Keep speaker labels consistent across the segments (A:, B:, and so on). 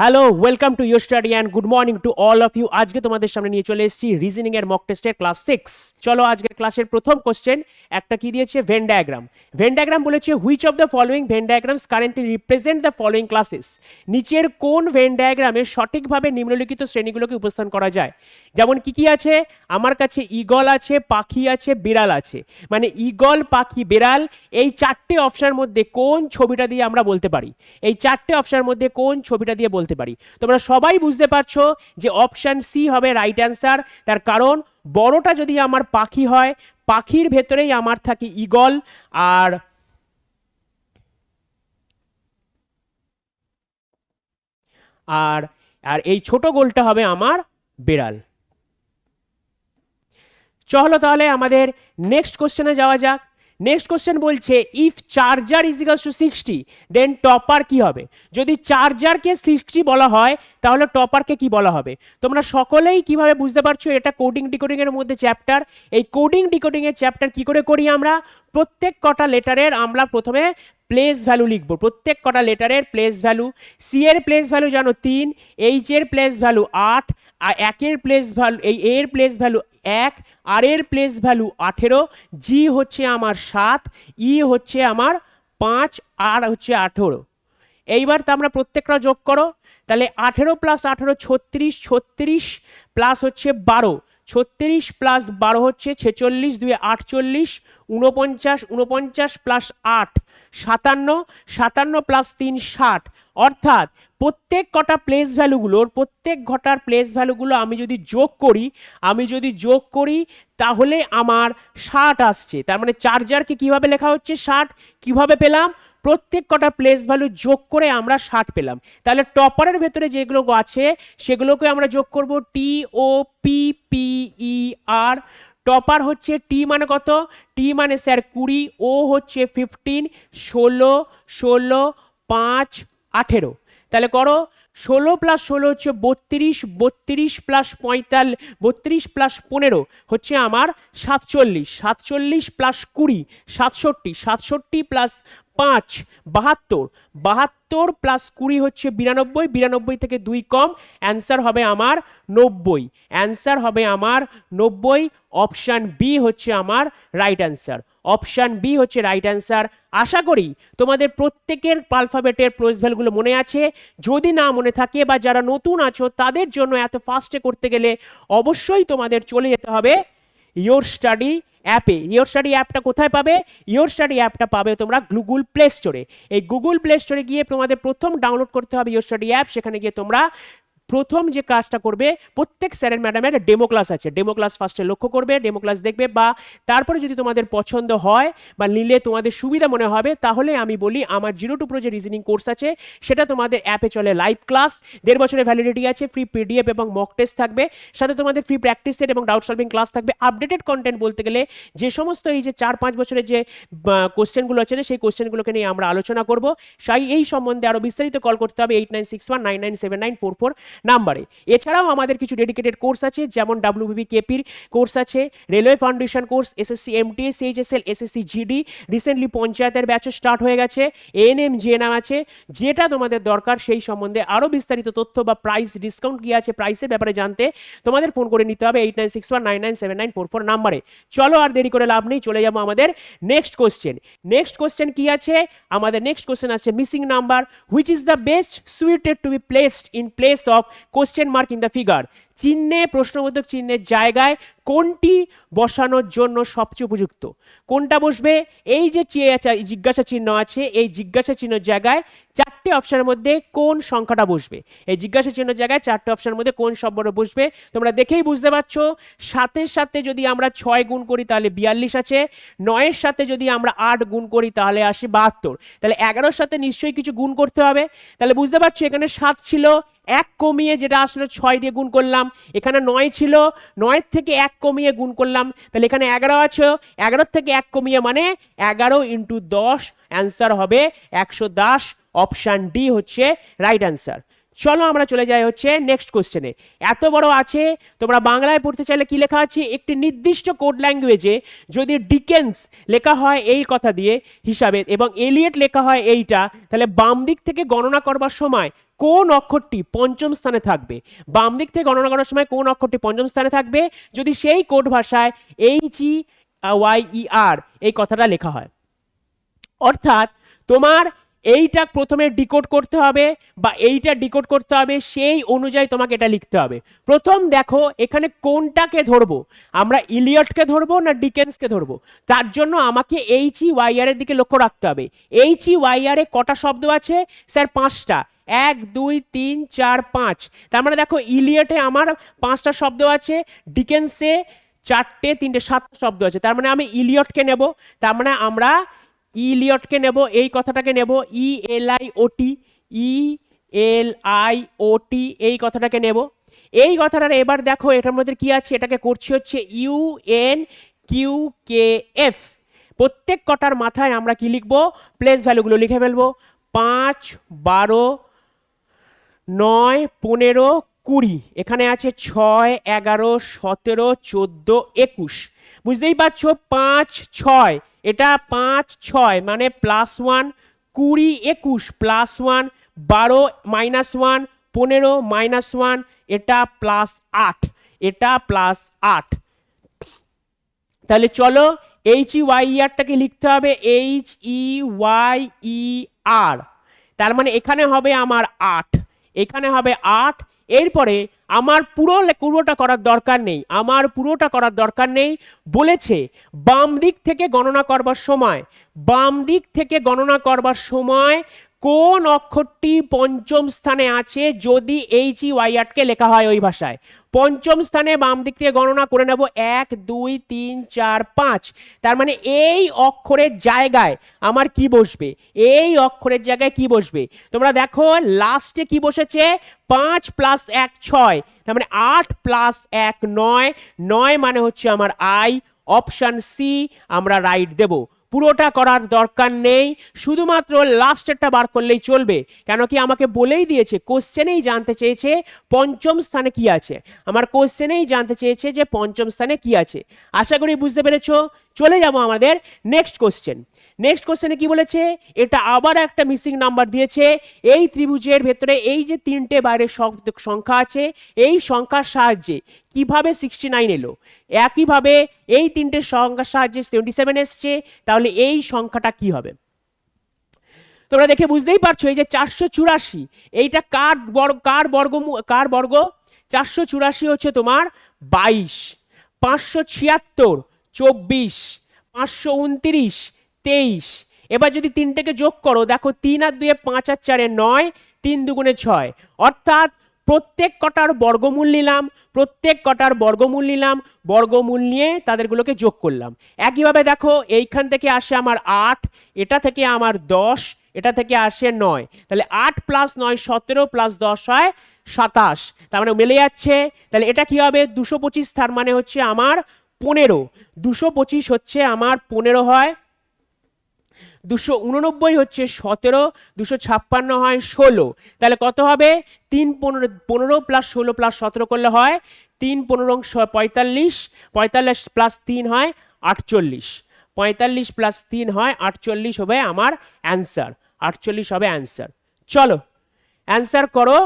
A: Hello welcome to your study and good morning to all of you আজকে তোমাদের সামনে নিয়ে চলে এসেছি রিজনিং এর মক টেস্টের ক্লাস সিক্স চলো আজকের ক্লাসের প্রথম কোশ্চেন একটা কি দিয়েছে? ভেন ডায়াগ্রাম ভেন ডায়াগ্রাম বলেছে which of the following Venn diagrams currently represent the following classes নিচের কোন ভেন ডায়াগ্রামে সঠিকভাবে নিম্নলিখিত শ্রেণীগুলোকে উপস্থান করা যায়? যেমন কি কি আছে? আমার কাছে ইগল আছে, পাখি আছে, বিড়াল আছে। মানে ইগল পাখি, বিড়াল, এই চারটে অপশনের মধ্যে কোন ছবিটা দিয়ে আমরা বলতে পারি? এই চারটে অপশনের মধ্যে কোন ছবিটা দিয়ে বলতে পারি। তোমরা সবাই বুঝতে পারছ যে অপশন সি হবে রাইট অ্যান্সার তার কারণ বড়টা যদি আমার পাখি হয়, পাখির ভেতরেই আমার থাকে ইগল আর আর আর এই ছোট গোলটা হবে আমার বেড়াল। চলো তাহলে আমাদের নেক্সট কোশ্চেনে যাওয়া যাক। নেক্সট কোশ্চেন বলছে if charger is equals to sixty then topper কি হবে? যদি চার্জারকে সিক্সটি বলা হয়, তাহলে টপারকে কি বলা হবে? তোমরা সকলেই কীভাবে বুঝতে পারছ এটা কোডিং ডিকোডিং এর মধ্যে চ্যাপ্টার এই কোডিং ডিকোডিং এর চ্যাপ্টার কি করে করি আমরা? প্রত্যেক কটা লেটারের আমরা প্রথমে প্লেস ভ্যালু লিখব। প্রত্যেক কটা লেটারের প্লেস ভ্যালু সি এর প্লেস ভ্যালু জানো তিন এইচ এর প্লেস ভ্যালু আট একের প্লেস ভ্যালু এই এর প্লেস ভ্যালু এক, আর এর প্লেস ভ্যালু আঠেরো জি হচ্ছে আমার সাত ই হচ্ছে আমার পাঁচ আর হচ্ছে আঠেরো। এইবার তো আমরা প্রত্যেকটা যোগ করো, তাহলে আঠেরো প্লাস আঠেরো ছত্রিশ ছত্রিশ প্লাস হচ্ছে বারো, ছত্রিশ প্লাস বারো হচ্ছে ছেচল্লিশ, দুই আটচল্লিশ উনপঞ্চাশ উনপঞ্চাশ প্লাস আট, সাতান্ন সাতান্ন প্লাস তিন, ষাট অর্থাৎ প্রত্যেক কটা প্লেস ভ্যালুগুলোর প্রত্যেক ঘটার প্লেস ভ্যালুগুলো আমি যদি যোগ করি, আমি যদি যোগ করি, তাহলে আমার ষাট আসছে। তার মানে চার্জারকে কীভাবে লেখা হচ্ছে? ষাট। কীভাবে পেলাম? প্রত্যেক কটা প্লেস ভ্যালু যোগ করে আমরা ষাট পেলাম। তাহলে টপারের ভেতরে যেগুলো আছে, সেগুলোকে আমরা যোগ করব T O P P E R topper হচ্ছে টি মানে কত? টি মানে স্যার কুড়ি ও হচ্ছে ফিফটিন ষোলো ষোলো, পাঁচ আঠেরো। তাহলে করো, ষোলো প্লাস ষোলো হচ্ছে বত্রিশ বত্রিশ প্লাস পঁয়তাল বত্রিশ প্লাস পনেরো হচ্ছে আমার সাতচল্লিশ সাতচল্লিশ প্লাস কুড়ি, সাতষট্টি সাতষট্টি প্লাস পাঁচ, বাহাত্তর বাহাত্তর প্লাস কুড়ি হচ্ছে বিরানব্বই বিরানব্বই থেকে দুই কম অ্যান্সার হবে আমার নব্বই অ্যান্সার হবে আমার নব্বই অপশান বি হচ্ছে আমার রাইট অ্যান্সার অপশান বি হচ্ছে রাইট অ্যান্সার আশা করি তোমাদের প্রত্যেকের আলফাবেটের ভ্যালুগুলো মনে আছে। যদি না মনে থাকে বা যারা নতুন আছো, তাদের জন্য এত ফাস্টে করতে গেলে অবশ্যই তোমাদের চলে যেতে হবে ইয়োর স্টাডি অ্যাপে ইয়োর স্টাডি অ্যাপটা কোথায় পাবে? ইয়োর স্টাডি অ্যাপটা পাবে তোমরা গুগল প্লে স্টোরে এই গুগল প্লে স্টোরে গিয়ে তোমাদের প্রথম ডাউনলোড করতে হবে ইয়োর স্টাডি অ্যাপ সেখানে গিয়ে তোমরা প্রথম যে কাজটা করবে, প্রত্যেক স্যারের ম্যাডামের ডেমো ক্লাস আছে। ডেমো ক্লাস ফার্স্টে লক্ষ্য করবে ডেমো ক্লাস দেখবে, বা তারপরে যদি তোমাদের পছন্দ হয়, বা নিলে তোমাদের সুবিধা মনে হবে, তাহলে আমি বলি আমার জিরো টু প্রো যে রিজনিং কোর্স আছে। সেটা তোমাদের অ্যাপে চলে লাইভ ক্লাস দেড় বছরের ভ্যালিডিটি আছে ফ্রি পিডিএফ এবং মক টেস্ট থাকবে। সাথে তোমাদের ফ্রি প্র্যাকটিস সেট এবং ডাউট সলভিং ক্লাস থাকবে। আপডেটেড কন্টেন্ট বলতে গেলে যে সমস্ত এই যে চার পাঁচ বছরের যে কোশ্চেনগুলো আছে না, সেই কোশ্চেনগুলোকে নিয়ে আমরা আলোচনা করব। সেই, এই সম্বন্ধে আরও বিস্তারিত কল করতে হবে eight nine six one nine nine seven nine four four নাম্বারে। এছাড়াও আমাদের কিছু ডেডিকেটেড কোর্স আছে, যেমন ডাব্লিউবিবি কেপির কোর্স আছে railway foundation course SSC MTS HSL SSC GD recently পঞ্চায়েতের ব্যাচও স্টার্ট হয়ে গেছে এএনএম জিএনএম আছে। যেটা তোমাদের দরকার সেই সম্বন্ধে আরও বিস্তারিত তথ্য বা প্রাইস ডিসকাউন্ট কি আছে প্রাইসের ব্যাপারে জানতে তোমাদের ফোন করে নিতে হবে eight nine six one nine nine seven nine four four নাম্বারে। চলো আর দেরি করে লাভ নেই, চলে যাব আমাদের নেক্সট কোশ্চেন নেক্সট কোশ্চেন কি আছে? আমাদের নেক্সট কোশ্চেন আছে missing number which is the best suited to be placed in place of question mark in the figure চিহ্নে, প্রশ্নবোধক চিহ্নের জায়গায় কোনটি বসানোর জন্য সবচেয়ে উপযুক্ত? কোনটা বসবে? এই যে জিজ্ঞাসা চিহ্ন আছে, এই জিজ্ঞাসা চিহ্নের জায়গায় চারটে অপশনের মধ্যে কোন সংখ্যাটা বসবে? এই জিজ্ঞাসা চিহ্ন জায়গায় চারটে অপশনের মধ্যে কোন শব্দটা বসবে? তোমরা দেখেই বুঝতে পারছ, সাতের সাথে যদি আমরা ছয় গুণ করি তাহলে বিয়াল্লিশ আছে, নয়ের সাথে যদি আমরা আট গুণ করি তাহলে আসে বাহাত্তর। তাহলে এগারোর সাথে নিশ্চয়ই কিছু গুণ করতে হবে। তাহলে বুঝতে পারছ, এখানে সাত ছিল, এক কমিয়ে যেটা আসলে ছয় দিয়ে গুণ করলাম। এখানে নয় ছিল, নয়ের থেকে এক কমিয়ে গুণ করলাম। তাহলে এখানে এগারো আছে, এগারোর থেকে এক কমিয়ে মানে এগারো ইন্টু দশ, অ্যান্সার হবে একশো দশ। অপশান ডি হচ্ছে রাইট অ্যান্সার চলো আমরা চলে যাই হচ্ছে নেক্সট কোশ্চেনে এত বড় আছে, তোমরা বাংলায় পড়তে চাইলে কি লেখা আছে? একটি নির্দিষ্ট কোড ল্যাঙ্গুয়েজে যদি ডিকেন্স লেখা হয় এই কথা দিয়ে হিসাবে এবং এলিয়েট লেখা হয় এইটা, তাহলে বাম দিক থেকে গণনা করবার সময় কোন অক্ষরটি পঞ্চম স্থানে থাকবে? বাম দিক থেকে গণনা করার সময় কোন অক্ষরটি পঞ্চম স্থানে থাকবে? যদি সেই কোড ভাষায় এইচ ওয়াই ই আর এই কথাটা লেখা হয়। অর্থাৎ তোমার এইটা প্রথমে ডিকোড করতে হবে বা এইটা ডিকোড করতে হবে, সেই অনুযায়ী তোমাকে এটা লিখতে হবে। প্রথম দেখো, এখানে কোনটাকে ধরবো? আমরা ইলিয়টকে ধরবো না ডিকেন্সকে ধরবো? তার জন্য আমাকে এইচ ই ওয়াইআর এর দিকে লক্ষ্য রাখতে হবে। এইচ ই ওয়াইআর এ কটা শব্দ আছে? স্যার, পাঁচটা। এক, দুই, তিন, চার, পাঁচ। তার মানে দেখো, ইলিয়টে আমার পাঁচটা শব্দ আছে, ডিকেন্সে চারটে, তিনটে, সাতটা শব্দ আছে। তার মানে আমি ইলিয়টকে নেব। তার মানে আমরা ইলিয়টকে নেব, এই কথাটাকে নেব ই L I O T E L I O টি এই কথাটাকে নেব। এই কথাটার এবার দেখো, এটার মধ্যে কি আছে? এটাকে করছি হচ্ছে U N Q K F প্রত্যেক কটার মাথায় আমরা কি লিখব? প্লেস ভ্যালুগুলো লিখে ফেলব। পাঁচ, বারো, নয়, পনেরো কুড়ি, এখানে আছে ছয়, এগারো, সতেরো, চোদ্দ, একুশ। বুঝতেই পারছ? পাঁচ, ছয়। এটা পাঁচ, ছয় মানে প্লাস ওয়ান কুড়ি, একুশ প্লাস ওয়ান বারো মাইনাস ওয়ান পনেরো মাইনাস ওয়ান এটা প্লাস আট। এটা প্লাস আট। তাহলে চলো এইচ ই ওয়াই আরটাকে লিখতে হবে। এইচ ই ওয়াই ই আর তার মানে এখানে হবে আমার আট। এখানে হবে আট এরপরে আমার পুরো পুরোটা করার দরকার নেই, আমার পুরোটা করার দরকার নেই বলেছে, বাম দিক থেকে গণনা করবার সময়, বাম দিক থেকে গণনা করবার সময় কোন অক্ষরটি পঞ্চম স্থানে আছে যদি এইচ ই ওয়াই আটকে লেখা হয় ওই ভাষায়? পঞ্চম স্থানে বাম দিক থেকে গণনা করে নেব এক, দুই, তিন, চার, পাঁচ। তার মানে এই অক্ষরের জায়গায় আমার কি বসবে? এই অক্ষরের জায়গায় কি বসবে? তোমরা দেখো লাস্টে কি বসেছে? পাঁচ প্লাস এক, ছয়। তার মানে আট প্লাস এক, নয়। নয় মানে হচ্ছে আমার আই অপশান সি আমরা রাইট দেব। পুরোটা করার দরকার নেই। শুধুমাত্র লাস্টেরটা বার করলেই চলবে। কেন কি আমাকে বলেই দিয়েছে কোশ্চেনেই জানতে চেয়েছে পঞ্চম স্থানে কি আছে। আমার কোশ্চেনেই জানতে চেয়েছে যে পঞ্চম স্থানে কি আছে। আশা করি বুঝতে পেরেছ। চলে যাব আমাদের নেক্সট কোশ্চেন নেক্সট কোশ্চেনে কি বলেছে? এটা আবার একটা মিসিং নাম্বার দিয়েছে। এই ত্রিভুজের ভেতরে এই যে তিনটে বাইরের সংখ্যা আছে, এই সংখ্যার সাহায্যে কীভাবে সিক্সটি নাইন এলো? একইভাবে এই তিনটে সংখ্যার সাহায্যে সেভেন্টি সেভেন এসছে, তাহলে এই সংখ্যাটা কি হবে? তোমরা দেখে বুঝতেই পারছ, এই যে চারশো চুরাশি, এইটা কার বর্গ কার বর্গ কার বর্গ? চারশো চুরাশি হচ্ছে তোমার বাইশ, পাঁচশো ছিয়াত্তর, চব্বিশ, পাঁচশো উনত্রিশ তেইশ। এবার যদি তিনটেকে যোগ করো, দেখো তিন আর দুয়ে পাঁচ আর চারে নয়, তিন দুগুণে ছয়। অর্থাৎ প্রত্যেক কটার বর্গমূল নিলাম, প্রত্যেক কটার বর্গমূল নিলাম, বর্গমূল নিয়ে তাদেরগুলোকে যোগ করলাম। একইভাবে দেখো, এইখান থেকে আসে আমার আট, এটা থেকে আমার দশ, এটা থেকে আসে নয়। তাহলে আট প্লাস নয় সতেরো প্লাস দশ হয় সাতাশ। তার মানে মিলে যাচ্ছে। তাহলে এটা কি হবে? দুশো পঁচিশ, তার মানে হচ্ছে আমার পনেরো। দুশো পঁচিশ হচ্ছে আমার পনেরো হয় দুশো উননব্বই হচ্ছে সতেরো, দুশো ছাপ্পান্ন হয় ষোলো। তাহলে কত হবে? তিন পনেরো পনেরো প্লাস ষোলো প্লাস সতেরো করলে হয় তিন পনেরো পঁয়তাল্লিশ পঁয়তাল্লিশ প্লাস তিন হয় আটচল্লিশ। পঁয়তাল্লিশ প্লাস তিন হয় আটচল্লিশ হবে আমার অ্যান্সার আটচল্লিশ হবে অ্যান্সার চলো অ্যান্সার করো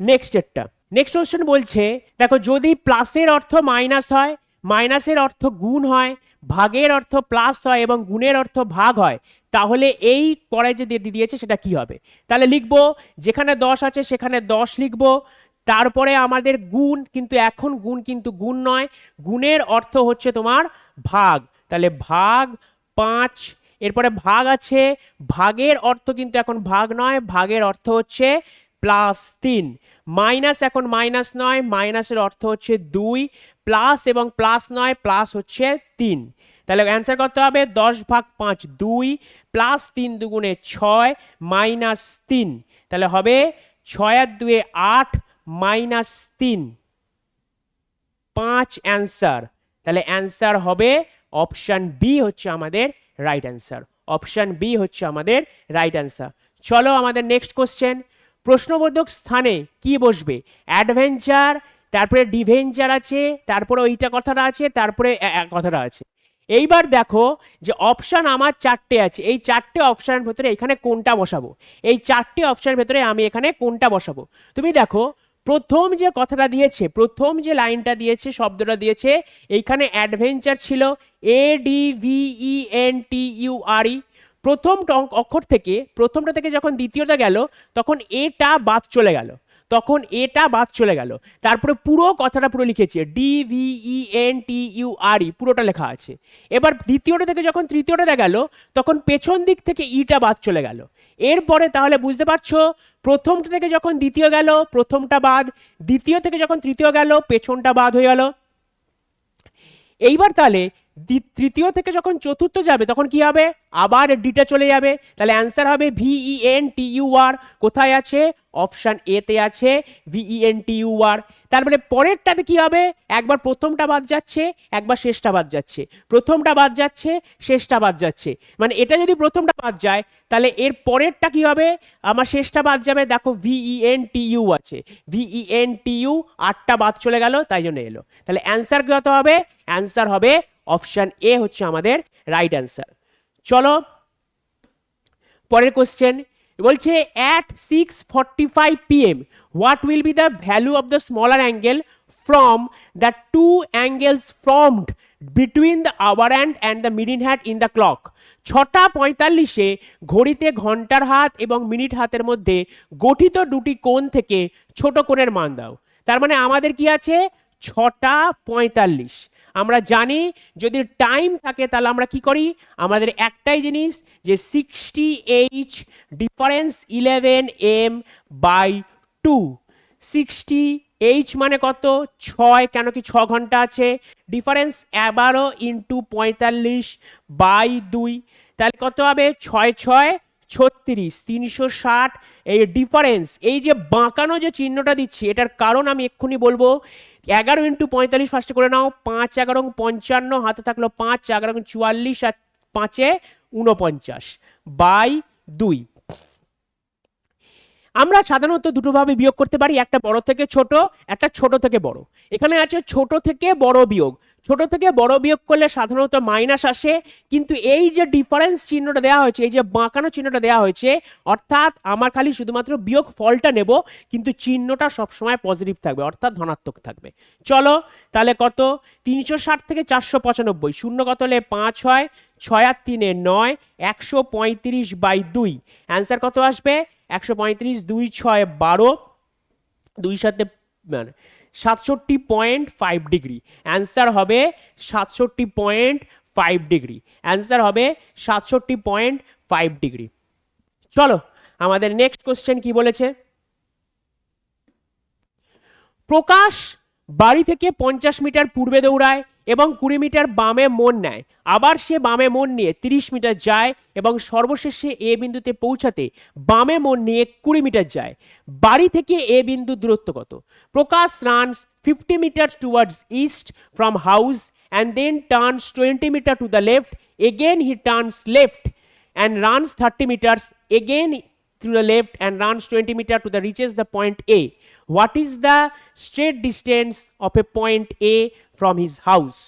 A: নেক্সট এরটা নেক্সট কোশ্চেন বলছে, দেখো যদি প্লাসের অর্থ মাইনাস হয় মাইনাসের অর্থ গুণ হয়, ভাগের অর্থ প্লাস হয় এবং গুণের অর্থ ভাগ হয় তাহলে এই পরে যে দিয়ে দিয়েছে সেটা কি হবে? তাহলে লিখব, যেখানে দশ আছে সেখানে দশ লিখব। তারপরে আমাদের গুণ, কিন্তু এখন গুণ কিন্তু গুণ নয়। গুণের অর্থ হচ্ছে তোমার ভাগ। তাহলে ভাগ পাঁচ, এরপরে ভাগ আছে, ভাগের অর্থ কিন্তু এখন ভাগ নয়, ভাগের অর্থ হচ্ছে প্লাস তিন। মাইনাস এখন মাইনাস নয়, মাইনাসের অর্থ হচ্ছে দুই, প্লাস এবং প্লাস নয়, প্লাস হচ্ছে তিন। তাহলে অ্যান্সার করতে হবে দশ ভাগ পাঁচ দুই প্লাস তিন দুগুণে ছয় মাইনাস তিন। তাহলে হবে ছয় আর দুয়ে আট মাইনাস তিন। পাঁচ অ্যান্সার তাহলে অ্যান্সার হবে অপশান বি হচ্ছে আমাদের রাইট অ্যান্সার অপশান বি হচ্ছে আমাদের রাইট অ্যান্সার চলো আমাদের নেক্সট কোশ্চেন প্রশ্নবোধক স্থানে কি বসবে? অ্যাডভেঞ্চার তারপরে ডিভেঞ্চার আছে, তারপরে ওইটা কথাটা আছে, তারপরে কথাটা আছে। এইবার দেখো যে অপশান আমার চারটে আছে। এই চারটে অপশানের ভেতরে এখানে কোনটা বসাবো? এই চারটে অপশানের ভেতরে আমি এখানে কোনটা বসাবো? তুমি দেখো, প্রথম যে কথাটা দিয়েছে, প্রথম যে লাইনটা দিয়েছে, শব্দটা দিয়েছে, এইখানে অ্যাডভেঞ্চার ছিল A D V E N T U R E প্রথম অক্ষর থেকে, প্রথমটা থেকে যখন দ্বিতীয়টা গেল, তখন এটা বাদ চলে গেল। তখন এটা বাদ চলে গেল। তারপরে পুরো কথাটা পুরো লিখেছে। D V E N T U R E পুরোটা লেখা আছে। এবার দ্বিতীয়টা থেকে যখন তৃতীয়টা দেখা গেল তখন পেছন দিক থেকে ইটা বাদ চলে গেল। এরপরে তাহলে বুঝতে পারছ, প্রথমটা থেকে যখন দ্বিতীয় গেল, প্রথমটা বাদ, দ্বিতীয় থেকে যখন তৃতীয় গেল, পেছনটা বাদ হয়ে গেল। এইবার তাহলে তৃতীয় থেকে যখন চতুর্থ যাবে, তখন কি হবে? আবার ডিটা চলে যাবে। তাহলে অ্যান্সার হবে ভিই এন টি ইউ আর কোথায় আছে? অপশান এতে আছে ভিই এন টি ইউ আর তারপরে পরেরটাতে কি হবে? একবার প্রথমটা বাদ যাচ্ছে, একবার শেষটা বাদ যাচ্ছে। প্রথমটা বাদ যাচ্ছে, শেষটা বাদ যাচ্ছে। মানে এটা যদি প্রথমটা বাদ যায়, তাহলে এর পরেরটা কি হবে? আমার শেষটা বাদ যাবে, দেখো ভিই এন টি ইউ আছে। ভিই এন টি ইউ আটটা বাদ চলে গেল, তাই জন্য এলো। তাহলে অ্যান্সার কত হবে? অ্যান্সার হবে অপশান এ হচ্ছে আমাদের রাইট অ্যান্সার চলো, পরের কোশ্চেন বলছে at six forty five PM what will be the value of the smaller angle from the two angles formed between the hour and and the minute hand in the clock ছটা পঁয়তাল্লিশে ঘড়িতে ঘণ্টার হাত এবং minute হাতের মধ্যে গঠিত দুটি কোণ থেকে ছোট কোণের মান দাও। তার মানে আমাদের কি আছে? ছটা পঁয়তাল্লিশ। আমরা জানি যদি টাইম থাকে তাহলে আমরা কি করি? আমাদের একটাই জিনিস যে sixty H difference eleven M by two sixty H মানে কত? ছয়, কেন কি ছ ঘণ্টা আছে? ডিফারেন্স এগারো ইন্টু পঁয়তাল্লিশ বাই দুই। তাহলে কত হবে? ছয় ছয় ছত্রিশ, তিনশো ষাট, এই ডিফারেন্স এই যে বাঁকানো যে চিহ্নটা দিচ্ছি, এটার কারণ আমি এক্ষুনি বলব। এগারো ইন্টু পঁয়তাল্লিশ ফার্স্টে করে নাও, পাঁচ এগারো পঞ্চান্ন, হাতে থাকল পাঁচ, এগারো চুয়াল্লিশ, আর পাঁচে উনপঞ্চাশ বাই দুই। আমরা সাধারণত দুটোভাবে বিয়োগ করতে পারি, একটা বড় থেকে ছোট, একটা ছোট থেকে বড়। এখানে আছে ছোট থেকে বড় বিয়োগ। ছোট থেকে বড় বিয়োগ করলে সাধারণত মাইনাস আসে, কিন্তু এই যে ডিফারেন্স চিহ্নটা দেওয়া হয়েছে, এই যে বাঁকানো চিহ্নটা দেওয়া হয়েছে, অর্থাৎ আমার খালি শুধুমাত্র বিয়োগ ফলটা নেব, কিন্তু চিহ্নটা সবসময় পজিটিভ থাকবে, অর্থাৎ ধনাত্মক থাকবে। চলো, তাহলে কত? তিনশো ষাট থেকে চারশো পঁচানব্বই, শূন্য কত হলে পাঁচ হয়? ছয় আর তিনে নয়, একশো পঁয়ত্রিশ বাই দুই। অ্যান্সার কত আসবে? একশো পঁয়ত্রিশ, দুই, ছয়, বারো, দুই সাথে মানে সাতষট্টি পয়েন্ট ফাইভ ডিগ্রি। অ্যান্সার হবে সাতষট্টি পয়েন্ট ফাইভ ডিগ্রি। অ্যান্সার হবে সাতষট্টি পয়েন্ট ফাইভ ডিগ্রি। চলো, আমাদের নেক্সট কোশ্চেন কি বলেছে? প্রকাশ বাড়ি থেকে পঞ্চাশ মিটার পূর্বে দৌড়ায় এবং কুড়ি মিটার বামে মন নেয়। আবার সে বামে মন নিয়ে তিরিশ মিটার যায় এবং সর্বশেষে এ বিন্দুতে পৌঁছাতে বামে মন নিয়ে কুড়ি মিটার যায়। বাড়ি থেকে এ বিন্দু দূরত্ব কত Prakash runs fifty metre towards east from house and then turns twenty metre to the left again he turns left and runs 30 meters. Again to the left and runs 20 meter to the reaches the point A. What is the straight distance of a point A from his house?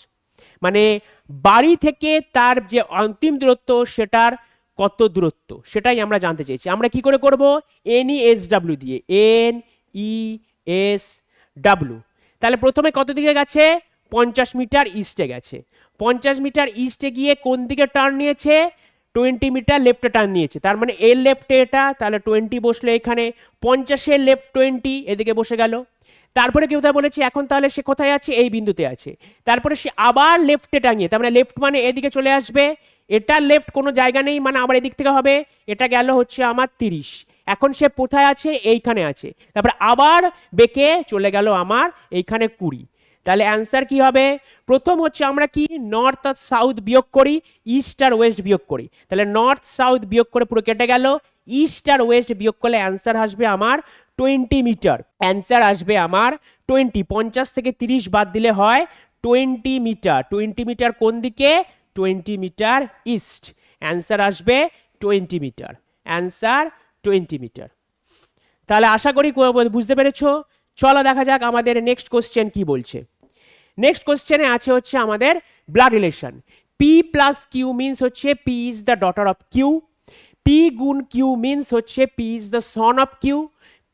A: মানে বাড়ি থেকে তার যে অন্তিম দূরত্ব, সেটার কত দূরত্ব? সেটাই আমরা জানতে চেয়েছি। আমরা কি করে করব? এন ই এস ডাব্লিউ দিয়ে। এন ই এস ডাব্লিউ তাহলে প্রথমে কত দিকে গেছে? পঞ্চাশ মিটার ইস্টে গেছে। পঞ্চাশ মিটার ইস্টে গিয়ে কোন দিকে টার্ন নিয়েছে? টোয়েন্টি মিটার লেফটে টার্ন নিয়েছে। তার মানে এর লেফটে এটা, তাহলে টোয়েন্টি বসলে এখানে পঞ্চাশের লেফট টোয়েন্টি, এদিকে বসে গেল। তারপরে কেউ কোথায় বলেছে? এখন তাহলে সে কোথায় আছে? এই বিন্দুতে আছে। তারপরে সে আবার লেফটে টাঙিয়ে, তার মানে লেফট মানে এদিকে চলে আসবে। এটা লেফট কোনো জায়গা নেই মানে আবার এদিক থেকে হবে। এটা গেল হচ্ছে আমার তিরিশ। এখন সে কোথায় আছে? এইখানে আছে। তারপরে আবার বেঁকে চলে গেল আমার এইখানে কুড়ি। তাহলে অ্যান্সার কি হবে? প্রথম হচ্ছে আমরা কি? নর্থ আর সাউথ বিয়োগ করি ইস্ট আর ওয়েস্ট বিয়োগ করি। তাহলে নর্থ সাউথ বিয়োগ করে পুরো কেটে গেল। ইস্ট আর ওয়েস্ট বিয়োগ করলে অ্যান্সার আসবে আমার টোয়েন্টি মিটার অ্যান্সার আসবে আমার টোয়েন্টি পঞ্চাশ থেকে তিরিশ বাদ দিলে হয় টোয়েন্টি মিটার টোয়েন্টি মিটার কোন দিকে? টোয়েন্টি মিটার ইস্ট অ্যান্সার আসবে twenty metre answer twenty metre তাহলে আশা করি বুঝতে পেরেছ? চলো দেখা যাক আমাদের নেক্সট কোশ্চেন কি বলছে। নেক্সট কোশ্চেনে আছে হচ্ছে আমাদের blood relation P plus Q means হচ্ছে P is the daughter of Q P গুণ কিউ মিনস হচ্ছে P is the son of Q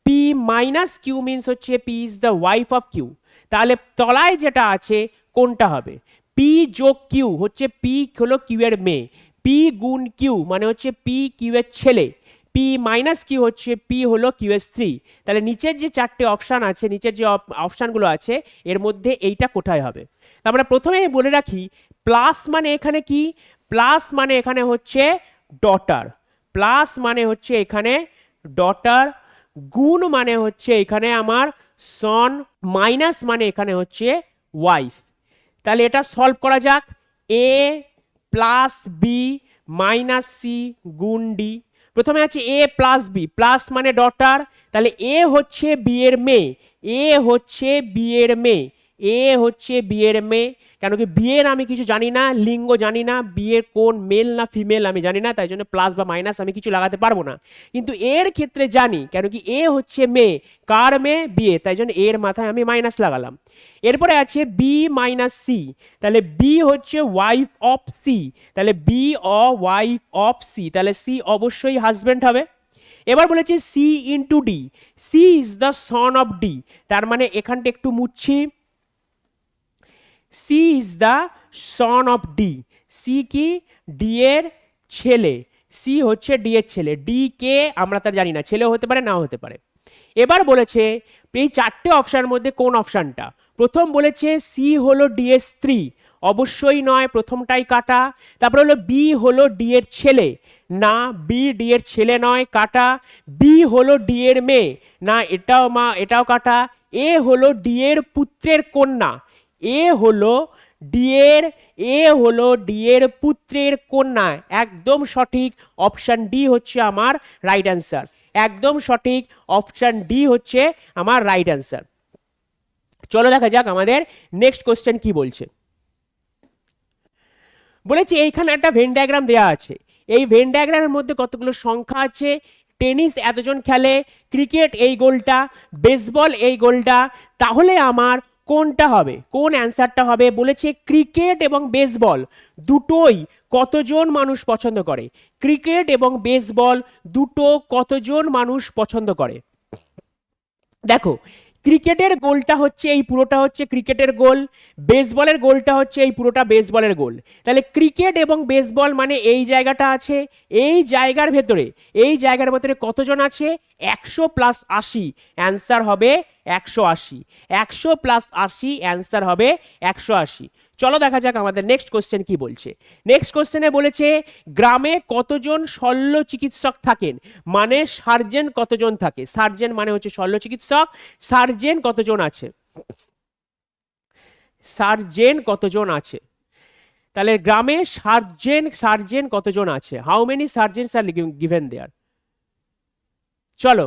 A: P minus Q means হচ্ছে P is the wife of Q তাহলে তলায় যেটা আছে, কোনটা হবে? পি যোগ কিউ হচ্ছে পি হলো কিউ এর মেয়ে। পি গুণ কিউ মানে হচ্ছে পি কিউ এর ছেলে। পি মাইনাস কিউ হচ্ছে পি হলো কিউ এর স্ত্রী তাহলে নিচের যে চারটে অপশান আছে, নিচের যে অপশানগুলো আছে, এর মধ্যে এইটা কোথায় হবে? আমরা প্রথমে বলে রাখি প্লাস মানে এখানে কি? প্লাস মানে এখানে হচ্ছে ডটার প্লাস মানে হচ্ছে এখানে ডটার গুণ মানে হচ্ছে এখানে আমার সন মাইনাস মানে এখানে হচ্ছে ওয়াইফ তাহলে এটা সলভ করা যাক। A plus B minus C গুণ ডি প্রথমে আছে এ প্লাস বি প্লাস মানে ডটার তাহলে এ হচ্ছে বি এর মেয়ে এ হচ্ছে বি এর মেয়ে এ হচ্ছে বিয়ের মেয়ে, কেন কি বিয়ের আমি কিছু জানি না, লিঙ্গ জানি না, বিয়ের কোন মেল না ফিমেল আমি জানি না, তাই জন্য প্লাস বা মাইনাস আমি কিছু লাগাতে পারব না। কিন্তু এর ক্ষেত্রে জানি, কেন কি এ হচ্ছে মেয়ে, কার মেয়ে? বিয়ে, তাই জন্য এর মাথায় আমি মাইনাস লাগালাম। এরপরে আছে বি মাইনাস সি তাহলে বি হচ্ছে ওয়াইফ অফ সি তাহলে B O wife of C তাহলে সি অবশ্যই হাজব্যান্ড হবে। এবার বলেছে C into D C is the son of D তার মানে এখানটা একটু মুচ্ছি। C is the son of D C কি? ডি এর ছেলে সি হচ্ছে ডি এর ছেলে ডি কে আমরা তার জানি না, ছেলে হতে পারে, নাও হতে পারে। এবার বলেছে, এই চারটে অপশানের মধ্যে কোন অপশানটা প্রথম বলেছে সি হলো ডি এর স্ত্রী। অবশ্যই নয়, প্রথমটাই কাটা। তারপরে হলো বি হলো ডি এর ছেলে। না বি ডি এর ছেলে নয়, কাটা। বি হলো ডি এর মেয়ে। না, এটাও মা, এটাও কাটা। এ হলো ডি এর পুত্রের কন্যা। এ হলো ডিয়ের এ হলো ডিয়ের পুত্রের কন্যা। একদম সঠিক অপশান ডি হচ্ছে আমার রাইট অ্যান্সার। একদম সঠিক অপশান ডি হচ্ছে আমার রাইট অ্যান্সার। চলো দেখা যাক আমাদের নেক্সট কোশ্চেন কি বলছে। বলেছে, এইখানে একটা ভেন ডায়াগ্রাম দেওয়া আছে। এই ভেন ডায়াগ্রামের মধ্যে কতগুলো সংখ্যা আছে? টেনিস এতজন খেলে, ক্রিকেট এই গোলটা বেসবল এই গোলটা, তাহলে আমার কোনটা হবে? কোন অ্যান্সারটা হবে? বলেছে, ক্রিকেট এবং বেসবল দুটোই কতজন মানুষ পছন্দ করে? ক্রিকেট এবং বেসবল দুটো কতজন মানুষ পছন্দ করে? দেখো ক্রিকেটের গোলটা হচ্ছে এই পুরোটা হচ্ছে ক্রিকেটের গোল, বেসবলের গোলটা হচ্ছে এই পুরোটা বেসবলের গোল। তাহলে ক্রিকেট এবং বেসবল মানে এই জায়গাটা আছে, এই জায়গার ভেতরে, এই জায়গার ভেতরে কতজন আছে? একশো প্লাস আশি অ্যান্সার হবে একশো আশি। একশো প্লাস আশি অ্যান্সার হবে একশো আশি। চলো দেখা যাক আমাদের নেক্সট কোশ্চেন কি বলছে। নেক্সট কোশ্চেনে বলেছে, গ্রামে কতজন শল্য চিকিৎসক থাকেন? মানে সার্জেন কতজন থাকে? সার্জেন মানে হচ্ছে শল্য চিকিৎসক। সার্জেন কতজন আছে? সার্জেন কতজন আছে? তাহলে গ্রামে সার্জেন সার্জেন কতজন আছে? How many surgeons are given there চলো,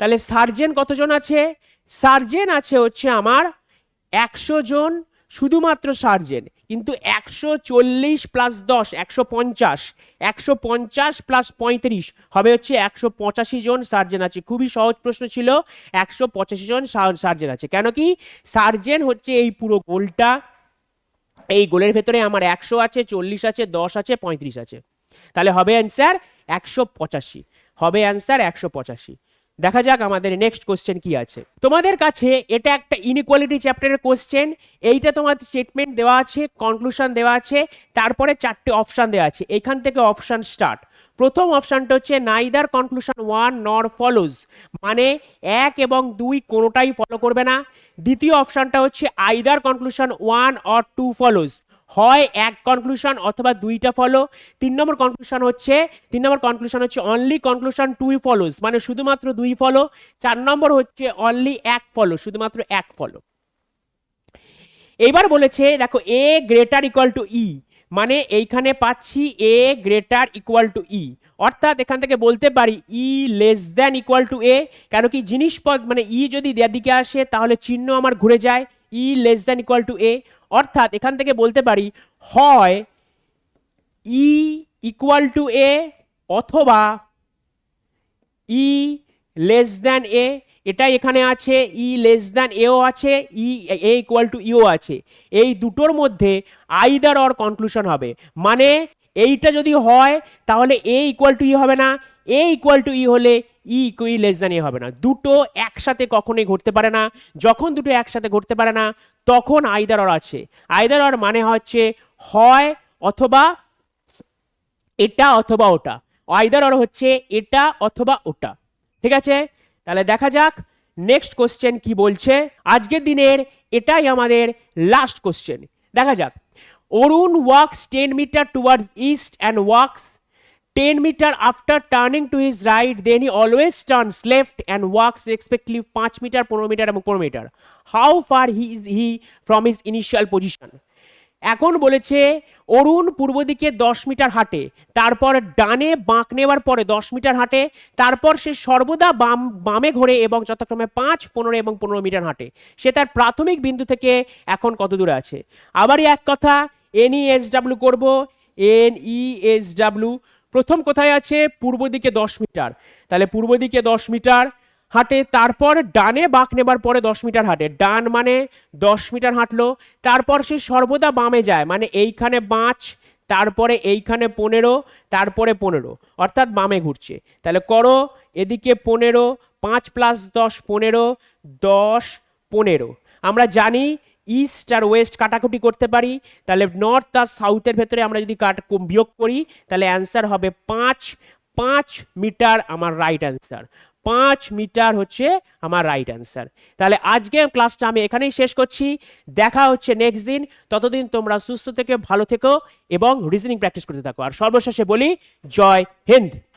A: তাহলে সার্জেন কতজন আছে? সার্জেন আছে হচ্ছে আমার একশো জন শুধুমাত্র সার্জেন, কিন্তু একশো চল্লিশ প্লাস দশ, একশো পঞ্চাশ একশো পঞ্চাশ প্লাস পঁয়ত্রিশ, হবে হচ্ছে একশো পঁচাশি জন সার্জেন আছে। খুবই সহজ প্রশ্ন ছিল, একশো পঁচাশি জন সার্জেন আছে। কেন কি? সার্জেন হচ্ছে এই পুরো গোলটা, এই গোলের ভেতরে আমার একশো আছে, চল্লিশ আছে, দশ আছে, পঁয়ত্রিশ আছে। তাহলে হবে অ্যান্সার একশো পঁচাশি, হবে অ্যান্সার একশো পঁচাশি। দেখা যাক আমাদের নেক্সট কোশ্চেন কি আছে। তোমাদের কাছে এটা একটা ইনইকুয়ালিটি চ্যাপ্টারের কোশ্চেন এইটা তোমাদের স্টেটমেন্ট দেওয়া আছে কনক্লুশন দেওয়া আছে, তারপরে চারটে অপশান দেওয়া আছে। এখান থেকে অপশান স্টার্ট প্রথম অপশানটা হচ্ছে neither conclusion one nor follows মানে এক এবং দুই কোনোটাই ফলো করবে না। দ্বিতীয় অপশানটা হচ্ছে either conclusion one or two follows হয় এক কনক্লুশন অথবা দুইটা ফলো তিন নম্বর কনক্লুশন হচ্ছে, তিন নম্বর কনক্লুশন হচ্ছে অনলি কনক্লুশন টুই ফলোস মানে শুধুমাত্র দুই ফলো চার নম্বর হচ্ছে অনলি এক ফলো শুধুমাত্র এক ফলো এইবার বলেছে, দেখো A greater equal to E মানে এইখানে পাচ্ছি A greater equal to E অর্থাৎ এখান থেকে বলতে পারি E less than equal to A কেন কি জিনিসপদ মানে ই যদি দেওয়ার দিকে আসে, তাহলে চিহ্ন আমার ঘুরে যায়। E less than equal to A অর্থাৎ এখান থেকে বলতে পারি, হয় ই ইকুয়াল টু এ অথবা ই লেস দ্যান এ এটা এখানে আছে ই লেস দ্যান এও আছে ই এ ইকুয়াল টু ইও আছে। এই দুটোর মধ্যে আইদার অর কনক্লুশন হবে। মানে এইটা যদি হয়, তাহলে এ ইকুয়াল টু ই হবে না এ ইকুয়াল টু ই হলে ই ই লেস দ্যান এ হবে না। দুটো একসাথে কখনোই ঘটতে পারে না। যখন দুটো একসাথে ঘটতে পারে না, তখন আইদার অর আছে। আইদার অর মানে হচ্ছে হয় অথবা এটা অথবা ওটা। আইদার অর হচ্ছে এটা অথবা ওটা। ঠিক আছে? তাহলে দেখা যাক নেক্সট কোশ্চেন কি বলছে। আজকের দিনের এটাই আমাদের লাস্ট কোশ্চেন দেখা যাক। Arun walks ten metre towards east and walks 10 meter after turning to his right, then he always turns left and walks respectively 5 metre 15 metre এবং 15 metre how far he is, he from his initial position? এখন বলেছে, অরুণ পূর্ব দিকে দশ metre হাঁটে, তারপর ডানে বাঁক নেওয়ার পরে দশ মিটার হাঁটে, তারপর সে সর্বদা বাম, বামে ঘোরে এবং যথাক্রমে পাঁচ, পনেরো এবং পনেরো মিটার হাঁটে। সে তার প্রাথমিক বিন্দু থেকে এখন কত দূরে আছে? আবারই এক কথা এন ই এস ডাব্লিউ করব এন ই এস ডাব্লিউ প্রথম কোথায় আছে? পূর্ব দিকে দশ মিটার। তাহলে পূর্ব দিকে দশ মিটার হাঁটে, তারপর ডানে বাঁক নেবার পরে দশ মিটার হাঁটে। ডান মানে দশ মিটার হাঁটলো, তারপর সে সর্বদা বামে যায় মানে এইখানে পাঁচ, তারপরে এইখানে পনেরো, তারপরে পনেরো, অর্থাৎ বামে ঘুরছে। তাহলে করো, এদিকে পনেরো, পাঁচ প্লাস দশ, পনেরো দশ, পনেরো। আমরা জানি ইস্ট আর ওয়েস্ট কাটাকুটি করতে পারি, তাহলে নর্থ আর সাউথের ভেতরে আমরা যদি কাট বিয়োগ করি, তাহলে অ্যান্সার হবে পাঁচ পাঁচ মিটার আমার রাইট অ্যান্সার পাঁচ মিটার হচ্ছে আমার রাইট অ্যান্সার তাহলে আজকের ক্লাসটা আমি এখানেই শেষ করছি। দেখা হচ্ছে নেক্সট দিন। ততদিন তোমরা সুস্থ থেকে ভালো থেকো এবং রিজনিং প্র্যাকটিস করতে থাকো। আর সর্বশেষে বলি, জয় হিন্দ!